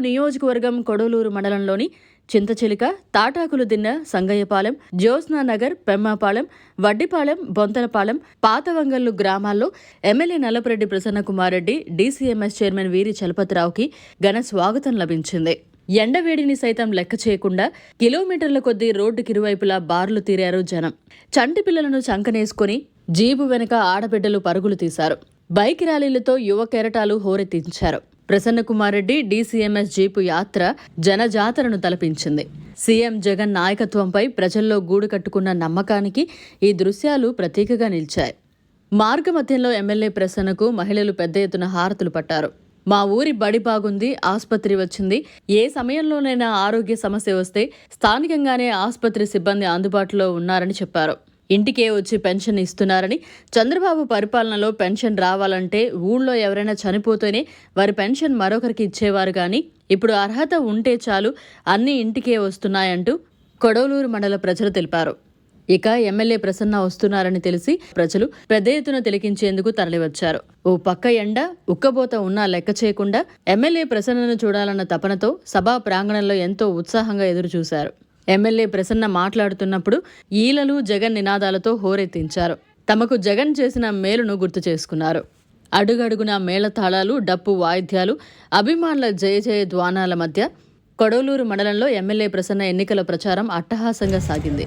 నియోజకవర్గం కొడలూరు మండలంలోని చింతచిలిక తాటాకులు దిన్న సంగయ్యపాలెం జ్యోత్స్నానగర్ పెమ్మపాలెం పెమ్మాపాలెం వడ్డిపాలెం బొంతనపాలెం పాతవంగల్లు గ్రామాల్లో MLA Nallapareddy Prasannakumar Reddy DCMS chairman వీరి చలపతిరావుకి ఘన స్వాగతం లభించింది. ఎండవేడిని సైతం లెక్క చేయకుండా కిలోమీటర్ల కొద్దీ రోడ్డుకి ఇరువైపులా బార్లు తీరారు జనం. చంటి పిల్లలను చంకనేసుకుని జీబు వెనక ఆడబిడ్డలు పరుగులు తీశారు. బైక్ ర్యాలీలతో యువ కెరటాలు హోరెత్తించారు. ప్రసన్నకుమారెడ్డి డీసీఎంఎస్ జీపు యాత్ర జనజాతరను తలపించింది. సీఎం జగన్ నాయకత్వంపై ప్రజల్లో గూడు కట్టుకున్న నమ్మకానికి ఈ దృశ్యాలు ప్రతీకగా నిలిచాయి. మార్గమధ్యంలో ఎమ్మెల్యే ప్రసన్నకు మహిళలు పెద్ద ఎత్తున హారతులు పట్టారు. మా ఊరి బడి బాగుంది ఆసుపత్రి వచ్చింది. ఏ సమయంలోనైనా ఆరోగ్య సమస్య వస్తే స్థానికంగానే ఆసుపత్రి సిబ్బంది అందుబాటులో ఉన్నారని చెప్పారు. ఇంటికే వచ్చి పెన్షన్ ఇస్తున్నారని చంద్రబాబు పరిపాలనలో పెన్షన్ రావాలంటే ఊళ్ళో ఎవరైనా చనిపోతేనే వారి పెన్షన్ మరొకరికి ఇచ్చేవారు కానీ ఇప్పుడు అర్హత ఉంటే చాలు అన్ని ఇంటికే వస్తున్నాయంటూ కొడవలూరు మండల ప్రజలు తెలిపారు. ఇక ఎమ్మెల్యే ప్రసన్న వస్తున్నారని తెలిసి ప్రజలు పెద్ద ఎత్తున తిలకించేందుకు తరలివచ్చారు. ఓ పక్క ఎండ ఉక్కబోత ఉన్నా లెక్క చేయకుండా ఎమ్మెల్యే ప్రసన్నను చూడాలన్న తపనతో సభా ప్రాంగణంలో ఎంతో ఉత్సాహంగా ఎదురుచూశారు. ఎమ్మెల్యే ప్రసన్న మాట్లాడుతున్నప్పుడు ఈలలు జగన్ నినాదాలతో హోరెత్తించారు. తమకు జగన్ చేసిన మేలును గుర్తు చేసుకున్నారు. అడుగడుగున మేళతాళాలు డప్పు వాయిద్యాలు అభిమానుల జయ జయ ద్వానాల మధ్య కొడవలూరు మండలంలో ఎమ్మెల్యే ప్రసన్న ఎన్నికల ప్రచారం అట్టహాసంగా సాగింది.